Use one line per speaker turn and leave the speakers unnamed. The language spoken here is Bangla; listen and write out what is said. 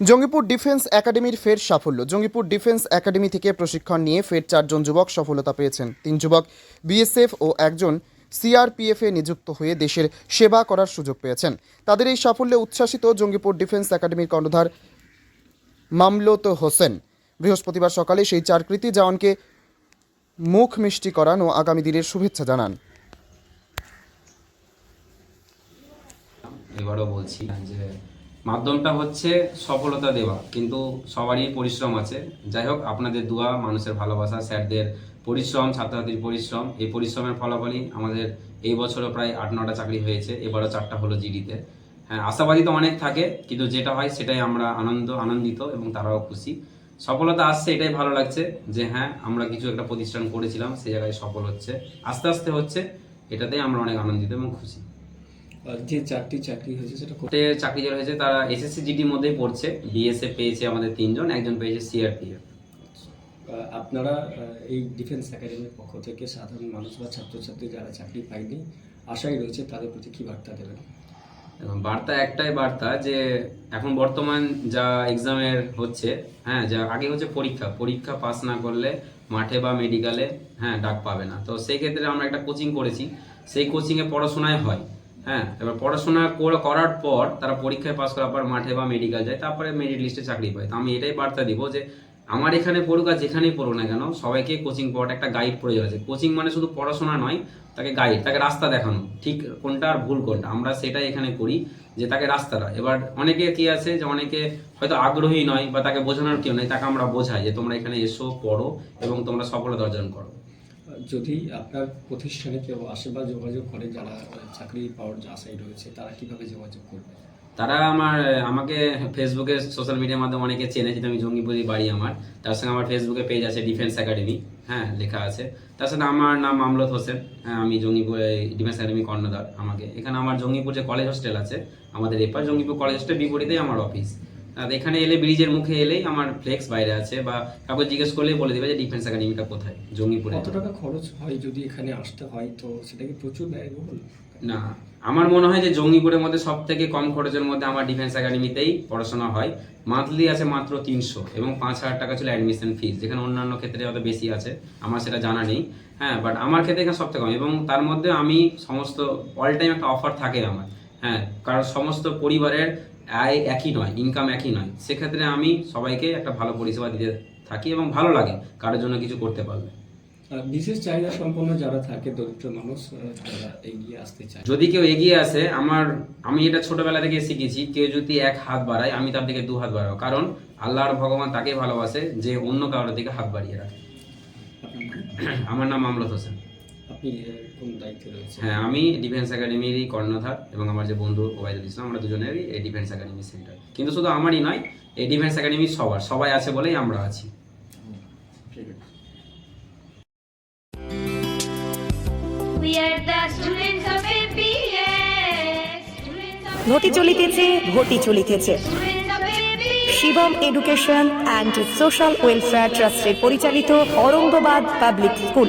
জঙ্গিপুর ডিফেন্স একাডেমির ফের সাফল্য। জঙ্গিপুর ডিফেন্স একাডেমি থেকে প্রশিক্ষণ নিয়ে ফের চারজন যুবক সফলতা পেয়েছেন। তিন যুবক বিএসএফ ও একজন সিআরপিএফে নিযুক্ত হয়ে দেশের সেবা করার সুযোগ পেয়েছেন। তাদের এই সাফল্যে উচ্ছ্বাসিত জঙ্গিপুর ডিফেন্স একাডেমির কর্ণধার মামলত হোসেন। বৃহস্পতিবার সকালে সেই চার কৃতি জওয়ানকে মুখ মিষ্টি করান ও আগামী দিনের শুভেচ্ছা জানান।
এবারও বলছি যে মাধ্যমটা হচ্ছে সফলতা দেওয়া, কিন্তু সবারই পরিশ্রম আছে। যাই হোক, আপনাদের দোয়া, মানুষের ভালোবাসা, স্যারদের পরিশ্রম, ছাত্রছাত্রীর পরিশ্রম, এই পরিশ্রমের ফলাফলই আমাদের এই বছরও প্রায় আট, নটা চাকরি হয়েছে, এবারও চারটা হলো জিডিতে। হ্যাঁ আশাবাদী তো অনেক থাকে, কিন্তু যেটা হয় সেটাই আমরা আনন্দ, আনন্দিত এবং তারাও খুশি। সফলতা আসছে, এটাই ভালো লাগছে যে হ্যাঁ আমরা কিছু একটা প্রতিষ্ঠান করেছিলাম সেই জায়গায় সফল হচ্ছে। আস্তে আস্তে হচ্ছে, এটাতেই আমরা অনেক আনন্দিত এবং খুশি।
যে চারটি চাকরি হয়েছে সেটা?
কোর্টে চাকরি যারা হয়েছে তারা এসএসসি জিডির মধ্যেই পড়ছে। বিএসএফ পেয়েছে আমাদের তিনজন একজন পেয়েছে সিআরপিএফ
আপনারা এই ডিফেন্স একাডেমির পক্ষ থেকে সাধারণ মানুষ বা ছাত্রছাত্রী যারা চাকরি পায়নি আশাই রয়েছে তাদের প্রতি কী বার্তা দেবেন?
বার্তা একটাই বার্তা যে এখন বর্তমান যা এক্সামের হচ্ছে হ্যাঁ যা আগে হচ্ছে পরীক্ষা। পরীক্ষা পাস না করলে মাঠে বা মেডিকেলে হ্যাঁ ডাক পাবে না। তো সেই ক্ষেত্রে আমরা একটা কোচিং করেছি। সেই কোচিংয়ে পড়াশোনায় হয়। হ্যাঁ এবার পড়াশোনা করে- করার পর তারা পরীক্ষায় পাস করার পর মাঠে বা মেডিকেল যায়, তারপরে মেরিট লিস্টে চাকরি পায়। তো আমি এটাই বার্তা দিব যে, আমার এখানে পড়ুক আর যেখানেই পড়ুক না কেন, সবাইকে কোচিং পড়াটা একটা গাইড প্রয়োজন আছে। কোচিং মানে শুধু পড়াশোনা নয়, তাকে গাইড তাকে রাস্তা দেখানো, ঠিক কোনটা আর ভুল কোনটা। আমরা সেটাই এখানে করি যে তাকে রাস্তাটা এবার অনেকে কি আছে যে অনেকে হয়তো আগ্রহী নয় বা তাকে বোঝানোর কেউ নেই, তাকে আমরা বোঝাই যে তোমরা এখানে এসো, পড়ো এবং তোমরা সফলতা অর্জন করো।
যদি আপনার প্রতিষ্ঠানে কেউ আসে বা যোগাযোগ করে যারা চাকরি পাওয়ার আশায় রয়েছে, তারা কীভাবে যোগাযোগ করবে?
তারা আমার, আমাকে ফেসবুকে সোশ্যাল মিডিয়ার মাধ্যমে অনেকে চেনে যেহেতু আমি জঙ্গিপুরি বাড়ি আমার। তার সঙ্গে আমার ফেসবুকে পেজ আছে ডিফেন্স একাডেমি হ্যাঁ লেখা আছে। তার সাথে আমার নাম মামলত হোসেন হ্যাঁ আমি জঙ্গিপুর ডিফেন্স একাডেমি কর্ণধার। আমাকে, এখানে আমার জঙ্গিপুর যে কলেজ হোস্টেল আছে, আমাদের এপার জঙ্গিপুর কলেজ হোস্টেল বিপরীতেই আমার অফিস এখানে এলে ব্রিজের মুখে এলেই আমার ফ্লেক্স বাইরে আছে বা কাউকে জিজ্ঞেস করলেই বলে দেবে যে ডিফেন্স একাডেমিটা কোথায়? জঙ্গিপুরে।
কত টাকা খরচ হয় যদি এখানে আসতে হয়? তো সেটা কি প্রচুর ব্যয়বহুল
না আমার মনে হয় যে জঙ্গিপুরের মধ্যে সব থেকে কম খরচের মধ্যে আমার ডিফেন্স একাডেমিতেই পড়াশোনা হয়। মান্থলি আছে মাত্র তিনশো এবং পাঁচ হাজার টাকা ছিল অ্যাডমিশন ফিস যেখানে অন্যান্য ক্ষেত্রে হয়তো বেশি আছে আমার সেটা জানা নেই। হ্যাঁ বাট আমার ক্ষেত্রে এখানে সব থেকে কম এবং তার মধ্যে আমি সমস্ত অল টাইম একটা অফার থাকে আমার। হ্যাঁ কারণ সমস্ত পরিবারের আয় একই নয় ইনকাম একই নয়। সেক্ষেত্রে আমি সবাইকে একটা ভালো পরিষেবা দিতে থাকি এবং ভালো লাগে কারোর জন্য কিছু করতে পারলে।
বিশেষ চাহিদা সম্পন্ন যারা থাকে দরিদ্র মানুষ এগিয়ে আসতে চায়।
যদি কেউ এগিয়ে আসে আমার আমি এটা ছোটবেলা থেকে শিখেছি কেউ যদি এক হাত বাড়ায় আমি তার দিকে দু হাত বাড়াবো। কারণ আল্লাহর ভগবান তাকে ভালোবাসে যে অন্য কারোর দিকে হাত বাড়িয়ে রাখে। আমার নাম মামলত হোসেন।
আপনি কোন দায়িত্বে রয়েছে
হ্যাঁ আমি ডিফেন্স একাডেমিরই কর্ণধার এবং আমার যে বন্ধু ওবায়দুল ইসলাম আমরা দুজনেরই এই ডিফেন্স একাডেমি সেন্টার কিন্তু শুধু আমারই নয় এই ডিফেন্স একাডেমি সবার সবাই আছে বলেই আমরা আছি।
ঠিক আছে।
We are the students of APS. Students of
ঘটি চলিতেছে ঘটি চলিতেছে. Shivam education and social welfare ট্রাস্টের পরিচালিত অরঙ্গবাদ পাবলিক স্কুল